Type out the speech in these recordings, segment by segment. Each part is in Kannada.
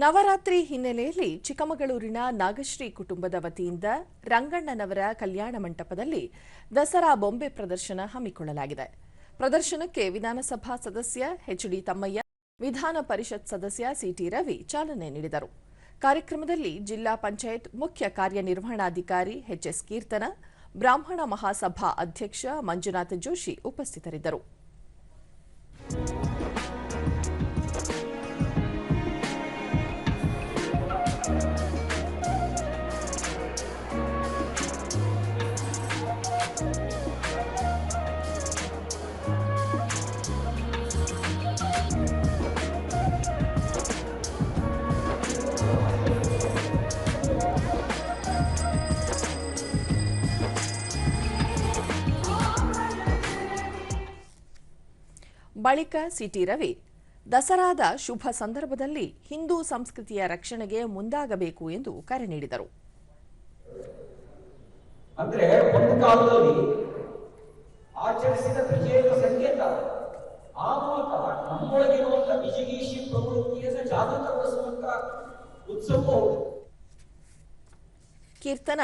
ನವರಾತ್ರಿ ಹಿನ್ನೆಲೆಯಲ್ಲಿ ಚಿಕ್ಕಮಗಳೂರಿನ ನಾಗಶ್ರೀ ಕುಟುಂಬದ ವತಿಯಿಂದ ರಂಗಣ್ಣನವರ ಕಲ್ಯಾಣ ಮಂಟಪದಲ್ಲಿ ದಸರಾ ಬೊಂಬೆ ಪ್ರದರ್ಶನ ಹಮ್ಮಿಕೊಳ್ಳಲಾಗಿದೆ. ಪ್ರದರ್ಶನಕ್ಕೆ ವಿಧಾನಸಭಾ ಸದಸ್ಯ ಎಚ್ಡಿ ತಮ್ಮಯ್ಯ, ವಿಧಾನ ಪರಿಷತ್ ಸದಸ್ಯ ಸಿಟಿ ರವಿ ಚಾಲನೆ ನೀಡಿದರು. ಕಾರ್ಯಕ್ರಮದಲ್ಲಿ ಜಿಲ್ಲಾ ಪಂಚಾಯತ್ ಮುಖ್ಯ ಕಾರ್ಯನಿರ್ವಹಣಾಧಿಕಾರಿ ಎಚ್ಎಸ್ ಕೀರ್ತನ, ಬ್ರಾಹ್ಮಣ ಮಹಾಸಭಾ ಅಧ್ಯಕ್ಷ ಮಂಜುನಾಥ ಜೋಶಿ ಉಪಸ್ಥಿತರಿದ್ದರು. ಬಳಿಕ ಸಿಟಿ ರವಿ ದಸರಾದ ಶುಭ ಸಂದರ್ಭದಲ್ಲಿ ಹಿಂದೂ ಸಂಸ್ಕೃತಿಯ ರಕ್ಷಣೆಗೆ ಮುಂದಾಗಬೇಕು ಎಂದು ಕರೆ ನೀಡಿದರು. ಅಂದ್ರೆ ಒಂದು ಕಾಲದಲ್ಲಿ ಆಚರಿಸಿದ ವಿಜಯದ ಸಂಕೇತ. ಆ ಮೂಲಕ ನಮ್ಮೊಳಗಿರುವಂತಹ ವಿಜಯೀಶಿ ಪ್ರವೃತ್ತಿಯನ್ನು ಜಾಗೃತಗೊಳಿಸುವಂತ ಉತ್ಸವ ಕೀರ್ತನ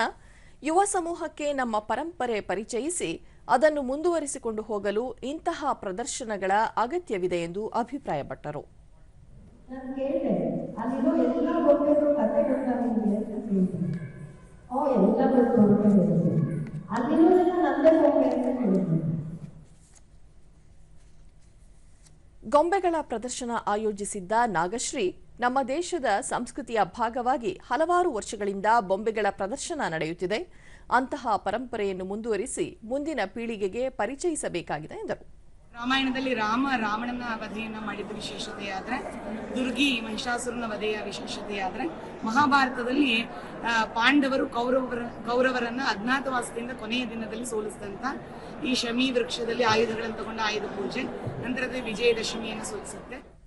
ಯುವ ಸಮೂಹಕ್ಕೆ ನಮ್ಮ ಪರಂಪರೆ ಪರಿಚಯಿಸಿ ಅದನ್ನು ಮುಂದುವರಿಸಿಕೊಂಡು ಹೋಗಲು ಇಂತಹ ಪ್ರದರ್ಶನಗಳ ಅಗತ್ಯವಿದೆ ಎಂದು ಅಭಿಪ್ರಾಯಪಟ್ಟರು. ಗೊಂಬೆಗಳ ಪ್ರದರ್ಶನ ಆಯೋಜಿಸಿದ್ದ ನಾಗಶ್ರೀ ನಮ್ಮ ದೇಶದ ಸಂಸ್ಕೃತಿಯ ಭಾಗವಾಗಿ ಹಲವಾರು ವರ್ಷಗಳಿಂದ ಬೊಂಬೆಗಳ ಪ್ರದರ್ಶನ ನಡೆಯುತ್ತಿದೆ. ಅಂತಹ ಪರಂಪರೆಯನ್ನು ಮುಂದುವರಿಸಿ ಮುಂದಿನ ಪೀಳಿಗೆಗೆ ಪರಿಚಯಿಸಬೇಕಾಗಿದೆ ಎಂದರು. ರಾಮಾಯಣದಲ್ಲಿ ರಾಮ ರಾವಣನ ವಧೆಯನ್ನ ಮಾಡಿದ ವಿಶೇಷತೆಯಾದ್ರೆ ದುರ್ಗಿ ಮಹಿಷಾಸುರನ ವಧೆಯ ವಿಶೇಷತೆಯಾದ್ರೆ ಮಹಾಭಾರತದಲ್ಲಿ ಪಾಂಡವರು ಕೌರವರ, ಕೌರವರನ್ನ ಅಜ್ಞಾತವಾಸದಿಂದ ಕೊನೆಯ ದಿನದಲ್ಲಿ ಸೋಲಿಸಿದಂತ ಈ ಶಮಿ ವೃಕ್ಷದಲ್ಲಿ ಆಯುಧಗಳನ್ನು ತಗೊಂಡ ಆಯುಧ ಪೂಜೆ ನಂತರದ ವಿಜಯದಶಮಿಯನ್ನು ಸೂಚಿಸುತ್ತೆ